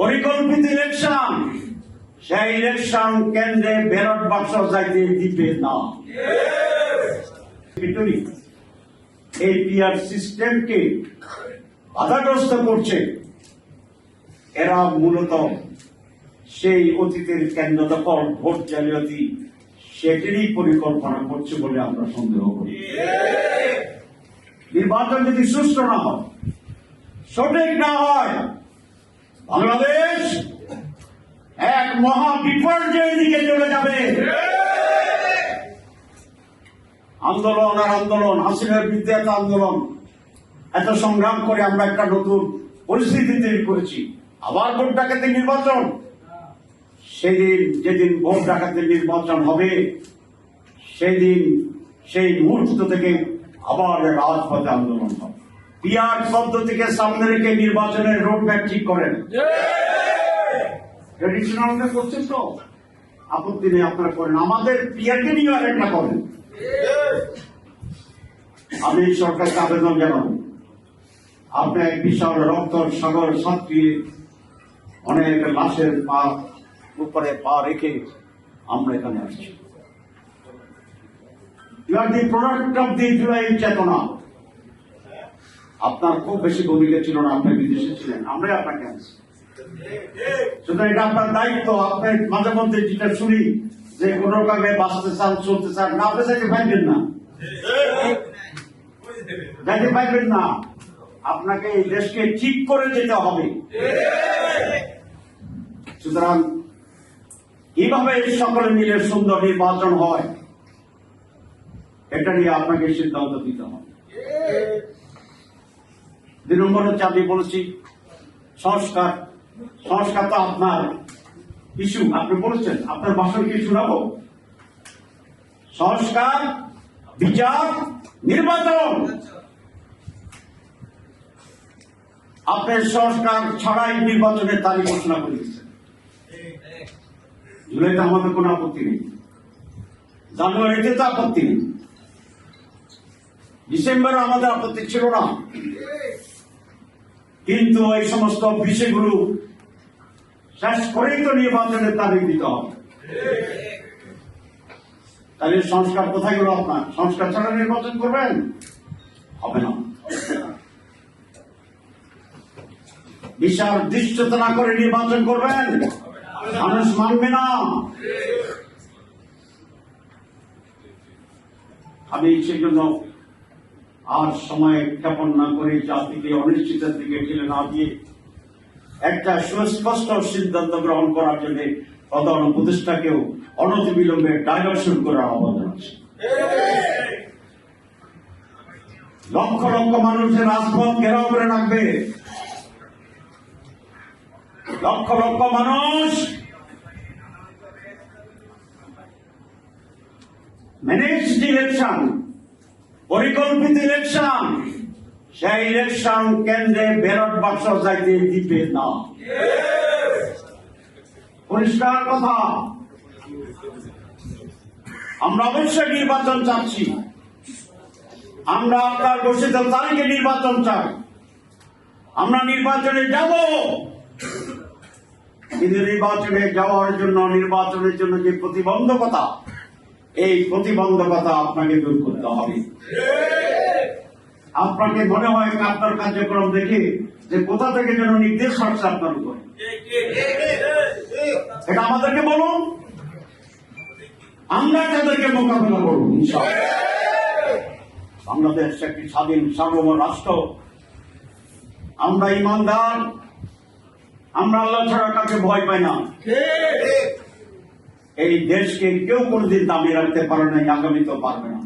পরিকল্পিত ইলেকশন সেই ইলেকশন কেন্দ্রে ব্যালট বাক্স যাইতে দিবে না। এই পিআর সিস্টেমকে বাধাগ্রস্ত করছে। এরা মূলত সেই অতীতের কেন্দ্র দখল ভোট জালিয়াতি সেটিরই পরিকল্পনা করছে বলে আমরা সন্দেহ করি। নির্বাচন যদি সুষ্ঠু না হয় সঠিক না হয় বাংলাদেশ এক মহা বিপর্যয়ের দিকে চলে যাবে। আন্দোলন আর আন্দোলন, হাসিনার বিরুদ্ধে এত আন্দোলন এত সংগ্রাম করে আমরা একটা নতুন পরিস্থিতি তৈরি করেছি। আবার ভোট ডাকাতে নির্বাচন। সেদিন যেদিন ভোট ডাকাতে নির্বাচন হবে, সেদিন সেই মুহূর্ত থেকে আবার রাজপথে আন্দোলন হবে। পিয়ার পদ্ধতিকে সামনে রেখে নির্বাচনের রোড ম্যাপ ঠিক করেন। ট্রেডিশনাল করছেন তো? আপত্তি নেই আপনারা করেন। আমাদের পিয়ারকে নিয়ে আর একটা করেন। আমি সরকারকে আবেদন জানাব। আপনি এক বিশাল রক্ত সাগর সাঁতরিয়ে অনেক লাশের পা উপরে পা রেখে আমরা এখানে আসছি। You are the product of the July চেতনা। আপনার খুব বেশি ভূমিকা ছিল না, আপনি বিদেশে ছিলেন। আমরাই আপনাকে আনছি। সুতরাং এটা আপনার দায়িত্ব, আপনি মাঝে মধ্যে যেটা শুনি, যে কোন কামে বাঁচতে চান, চলতে চান, না, আপনি যাইতে পারবেন না। যাইতে না। আপনাকে এই দেশকে ঠিক করে যেতে হবে। সুতরাং কীভাবে সকলে মিলে সুন্দর নির্বাচন হয়, এটা নিয়ে আপনাকে সিদ্ধান্ত দিতে হবে। দুই নম্বর হচ্ছে আমি বলেছি সংস্কার সংস্কার তো আপনার ইস্যু, আপনি বলেছেন, আপনার ভাষণ কি শোনাবো? সংস্কার, বিচার, নির্বাচন। আপনার সংস্কার ছাড়াই নির্বাচনের তারিখ ঘোষণা করে দিচ্ছেন জুলাইতে আমাদের কোনো আপত্তি নেই। জানুয়ারিতে তো আপত্তি নেই। ডিসেম্বরে আমাদের আপত্তি ছিল না। কিন্তু এই সমস্ত বিষয়গুলো শেষ করেই তো নির্বাচনের তারিখ দিতে হবে। তাহলে সংস্কার কোথায় গেল আপনার? সংস্কার ছাড়া নির্বাচন করবেন? হবে না। বিশাল দৃশ্যতা না করে নির্বাচন করবেন? মানুষ মানবে না। আমি সেই জন্য আর সময় ক্ষেপণ না করে জাতিকে অনিশ্চিতের দিকে ঠেলে না দিয়ে একটা সুস্পষ্ট সিদ্ধান্ত গ্রহণ করার জন্য প্রধান উপদেষ্টাকেও অনতিবিলম্বে ডাইভার্সন করার আহ্বান জানাচ্ছি। লক্ষ লক্ষ মানুষের রাজপথ ঘেরাও করে রাখবে। লক্ষ লক্ষ মানুষ ম্যানেজ ইলেকশন পরিকল্পিত ইলেকশন। সেই ইলেকশন কেন্দ্রে ব্যালট বাক্স যাইতে দিবে না। পরিষ্কার কথা। আমরা অবশ্যই নির্বাচন চাচ্ছি। আমরা আপনার ঘোষিত তারিখে নির্বাচন চাই। আমরা নির্বাচনে যাব। কিন্তু নির্বাচনে যাওয়ার জন্য, নির্বাচনের জন্য যে প্রতিবন্ধকতা এই প্রতিবন্ধকতা আপনাকে দূর করতে হবে। আপনাকে মনে হয় আপনার কার্যক্রম দেখে যে কোথা থেকে যেন নির্দেশ আসছে আপনার উপর। এটা আমাদেরকে বলুন। আমরা তাদেরকে মোকাবেলা ইনশাআল্লাহ। বাংলাদেশ একটি স্বাধীন সার্বভৌম রাষ্ট্র। আমরা ইমানদার। আমরা আল্লাহ ছাড়া কাকে ভয় পাই না। এই দেশকে কেউ কোনদিন দাবি রাখতে পারে না আগামীতেও পারবে না।